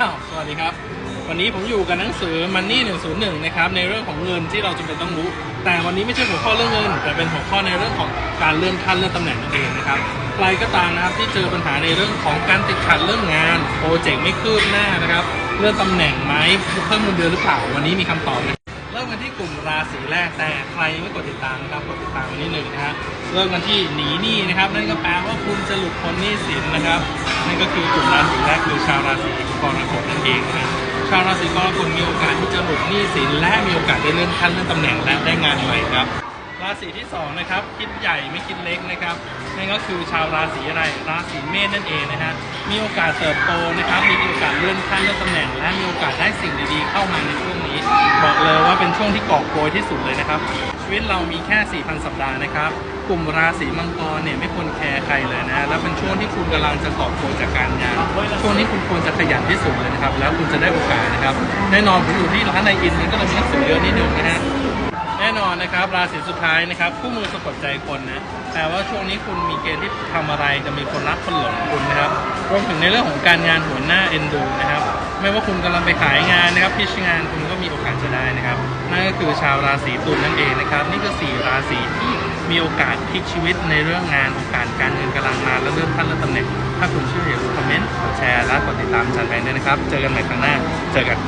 อ้าวสวัสดีครับ วันนี้ผมอยู่กับหนังสือ Money 101 นะครับ ในเรื่องของเงินที่เราจำเป็นต้องรู้ แต่วันนี้ไม่ใช่หัวข้อเรื่องเงิน แต่เป็นหัวข้อในเรื่องของการเลื่อนขั้นเลื่อนตำแหน่งนั่นเองนะครับใครก็ตามนะครับที่เจอปัญหาในเรื่องของการติดขัดเรื่องงาน โปรเจกต์ไม่คืบหน้านะครับ เลื่อนตำแหน่งไหมเพิ่มเงินเดือนหรือเปล่า วันนี้มีคำตอบนะ กลุ่มราศีแรกแต่ใครยังไม่กดติดตามนะครับกดติดตามวันนี้หนึ่งนะฮะเริ่มกันที่หนีหนี้นะครับ นั่นก็แปลว่าคุณจะหลุดพ้นหนี้สินนะครับนั่นก็คือกลุ่มราศีแรกคือชาวราศีกรกฎนั่นเองนะชาวราศีกรกฎมีโอกาสที่จะหลุดหนี้สินและมีโอกาสได้เลื่อนขั้นเลื่อนตำแหน่งและได้งานใหม่ครับราศีที่สองนะครับคิดใหญ่ไม่คิดเล็กนะครับนั่นก็คือชาวราศีอะไรราศีเมษนั่นเองนะฮะมีโอกาสเติบโตนะครับมีโอกาสเลื่อนขั้นเลื่อนตำแหน่ง และมีโอกาสได้สิ่งดีๆเข้ามาในช่วงนี้ เลยว่าเป็นช่วงที่กอบโกยที่สุดเลยนะครับ ชีวิตเรามีแค่ 4,000 สัปดาห์นะครับ กลุ่มราศีมังกรเนี่ยไม่ควรแคร์ใครเลยนะ แล้วเป็นช่วงที่คุณกำลังจะกอบโกยจากการงาน ช่วงนี้คุณควรจะขยันที่สุดเลยนะครับ แล้วคุณจะได้โอกาสนะครับ แน่นอนผมอยู่ที่ร้านในอินมันก็เลยมีหนังสือเยอะนิดหนึ่งนะฮะแน่นอนนะครับราศีสุดท้ายนะครับคู่มือสะกดใจคนนะแต่ว่าช่วงนี้คุณมีเกณฑ์ที่ทำอะไรจะมีคนรักคนหลงคุณนะครับรวมถึงในเรื่องของการงานหัวหน้าเอ็นดูนะครับ ไม่ว่าคุณกำลังไปขายงานนะครับพิชงานคุณก็มีโอกาสจะได้ ก็คือชาวราศีตุลนั่นเองนะครับ นี่คือสี่ราศีที่มีโอกาสพลิกชีวิตในเรื่องงานโอกาสการเงินกำลังมาและเรื่องขั้นและตำแหน่งถ้าคุณเชื่ออย่าลืมคอมเมนต์กดแชร์และกดติดตามจันแบงค์ด้วยนะครับ เจอกันใหม่ครั้งหน้า เจอกัน